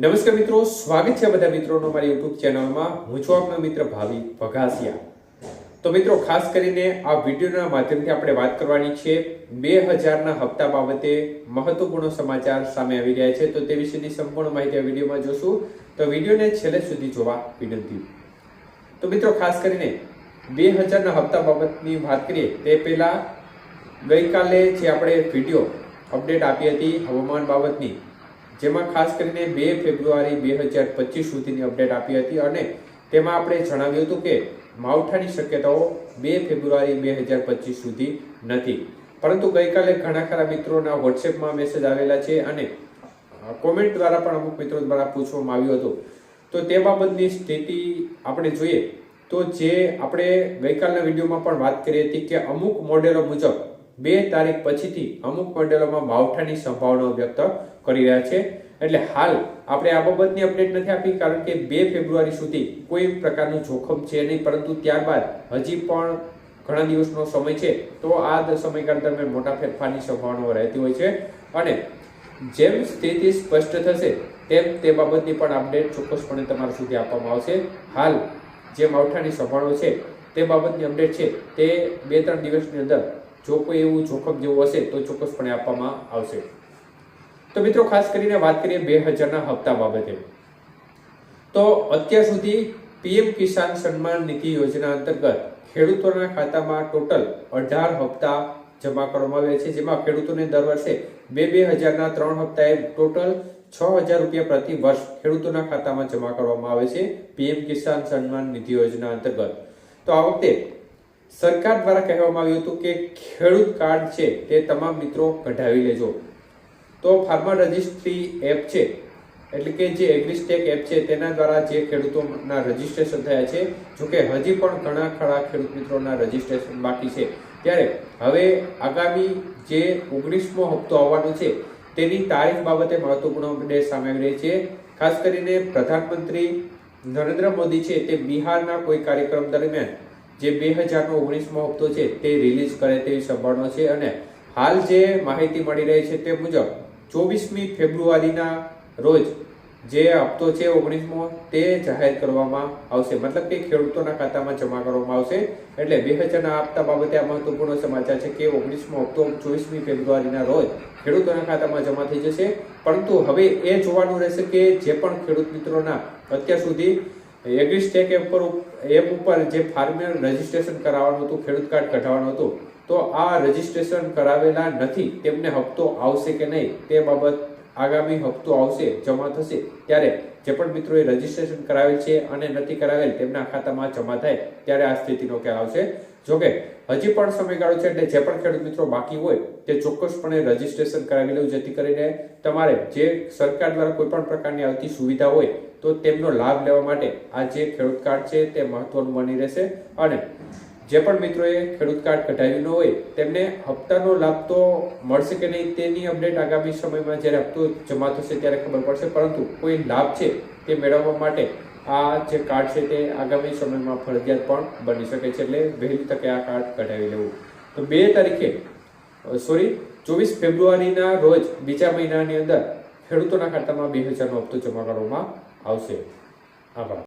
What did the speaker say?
નમસ્કાર મિત્રો, સ્વાગત છે બધા મિત્રોનો મારી યુટ્યુબ ચેનલમાં. હું છું આપનો મિત્ર ભાવિક વઘાસિયા તો મિત્રો, ખાસ કરીને આ વિડીયોના માધ્યમથી આપણે વાત કરવાની છે બે હજારના હપ્તા બાબતે મહત્વપૂર્ણ સમાચાર સામે આવી રહ્યા છે. તો તે વિશેની સંપૂર્ણ માહિતી આ વિડીયોમાં જોશું. તો વિડીયોને છેલ્લે સુધી જોવા વિનંતી. તો મિત્રો, ખાસ કરીને બે હજારના હપ્તા બાબતની વાત કરીએ, તે પહેલાં ગઈકાલે જે આપણે વીડિયો અપડેટ આપી હતી હવામાન બાબતની જેમાં ખાસ કરીને બે ફેબ્રુઆરી બે હજાર પચીસ સુધીની અપડેટ આપી હતી અને તેમાં આપણે જણાવ્યું હતું કે માવઠાની શક્યતાઓ બે ફેબ્રુઆરી બે હજાર પચીસ સુધી નથી. પરંતુ ગઈકાલે ઘણા ખરા મિત્રોના વોટ્સએપમાં મેસેજ આવેલા છે અને કોમેન્ટ દ્વારા પણ અમુક મિત્રો દ્વારા પૂછવામાં આવ્યું હતું. તો તે બાબતની સ્થિતિ આપણે જોઈએ તો જે આપણે ગઈકાલના વિડીયોમાં પણ વાત કરી હતી કે અમુક મોડેલો મુજબ બે તારીખ પછીથી અમુક મોડેલોમાં માવઠાની સંભાવનાઓ વ્યક્ત કરી રહ્યા છે. એટલે હાલ આપણે આ બાબતની અપડેટ નથી આપી, કારણ કે બે ફેબ્રુઆરી સુધી કોઈ પ્રકારનું જોખમ છે નહીં. પરંતુ ત્યારબાદ હજી પણ ઘણા દિવસનો સમય છે, તો આ સમયગાળા દરમિયાન મોટા ફેરફારની સંભાવનાઓ રહેતી હોય છે. અને જેમ સ્થિતિ સ્પષ્ટ થશે, તેમ તે બાબતની પણ અપડેટ ચોક્કસપણે તમારા સુધી આપવામાં આવશે. હાલ જે માવઠાની સંભાળો છે, તે બાબતની અપડેટ છે, તે બે ત્રણ દિવસની અંદર જો કોઈ એવું જોખમ જેવું હશે તો ચોક્કસપણે આપવામાં આવશે. તો મિત્રો, ખાસ કરીને વાત કરીએ બે હજારના હપ્તા બાબતે. તો અત્યાર સુધી પીએમ કિસાન સન્માન નિધિ યોજના અંતર્ગત ખેડૂતોના ખાતામાં ટોટલ અઢાર હપ્તા જમા કરવામાં આવ્યા છે, જેમાં ખેડૂતોને દર વર્ષે બે બે હજારના ત્રણ હપ્તાએ ટોટલ છ હજાર રૂપિયા પ્રતિ વર્ષ ખેડૂતોના ખાતામાં જમા કરવામાં આવે છે પીએમ કિસાન સન્માન નિધિ યોજના અંતર્ગત. તો આ વખતે સરકાર દ્વારા કહેવામાં આવ્યું હતું કે ખેડૂત કાર્ડ છે તે તમામ મિત્રો કઢાવી લેજો. તો ફાર્મર રજિસ્ટ્રી એપ છે, એટલે કે જે એગ્રીસ્ટેક એપ છે, તેના દ્વારા જે ખેડૂતોના રજીસ્ટ્રેશન થયા છે, જોકે હજી પણ ઘણા ખરા ખેડૂત મિત્રોના રજીસ્ટ્રેશન બાકી છે. ત્યારે હવે આગામી જે ઓગણીસમો હપ્તો આવવાનો છે, તેની તારીખ બાબતે મહત્વપૂર્ણ અપડેટ સામે આવી રહી છે. ખાસ કરીને પ્રધાનમંત્રી નરેન્દ્ર મોદી છે તે બિહારના કોઈ કાર્યક્રમ દરમિયાન જે બે હજારનો ઓગણીસમો હપ્તો છે તે રિલીઝ કરે તેવી સંભાવના છે અને હાલ જે માહિતી મળી રહી છે તે મુજબ ચોવીસમી ફેબ્રુઆરીના રોજ જે હપ્તો છે ઓગણીસમો તે જાહેર કરવામાં આવશે. મતલબ કે ખેડૂતોના ખાતામાં જમા કરવામાં આવશે. એટલે બે હજારના હપ્તા બાબતે આ મહત્વપૂર્ણ સમાચાર છે કે ઓગણીસમો હપ્તો ચોવીસમી ફેબ્રુઆરીના રોજ ખેડૂતોના ખાતામાં જમા થઈ જશે. પરંતુ હવે એ જોવાનું રહેશે કે જે પણ ખેડૂત મિત્રોના અત્યાર સુધી એગ્રીસ્ટેક એપ પર એપ ઉપર જે ફાર્મર રજીસ્ટ્રેશન કરાવવાનું હતું, ખેડૂત કાર્ડ કઢાવવાનું હતું, તો આ રજીસ્ટ્રેશન કરાવેલા નથી, તેમને હપ્તો આવશે કે નહીં, તે બાબત આગામી હપ્તો આવશે, જમા થશે, ત્યારે જે પણ મિત્રોએ રજીસ્ટ્રેશન કરાવેલ છે અને નથી કરાવેલ તેમના ખાતામાં જમા થાય, ત્યારે આ સ્થિતિનો ખ્યાલ આવશે. જોકે, હજી પણ સમયગાળો છે એટલે જે પણ ખેડૂત મિત્રો બાકી હોય, તે ચોક્કસપણે રજીસ્ટ્રેશન કરાવી લેવું જેથી કરીને તમારે જે સરકાર દ્વારા કોઈ પણ પ્રકારની આવતી સુવિધા હોય, તો તેમનો લાભ લેવા માટે આ જે ખેડૂત કાર્ડ છે તે મહત્વનું બની રહેશે. અને જે પણ મિત્રોએ ખેડૂત કાર્ડ કઢાવ્યું ન હોય, તેમને હપ્તાનો લાભ તો મળશે કે નહીં તેની અપડેટ આગામી સમયમાં જ્યારે હપ્તો જમા થશે ત્યારે ખબર પડશે. પરંતુ કોઈ લાભ છે તે મેળવવા માટે આ જે કાર્ડ છે તે આગામી સમયમાં ફરજિયાત પણ બની શકે છે એટલે વહેલી તકે આ કાર્ડ કઢાવી લેવું. તો બે તારીખે સોરી, ચોવીસ ફેબ્રુઆરીના રોજ બીજા મહિનાની અંદર ખેડૂતોના ખાતામાં બે હજારનો હપ્તો જમા કરવામાં આવશે. આભાર.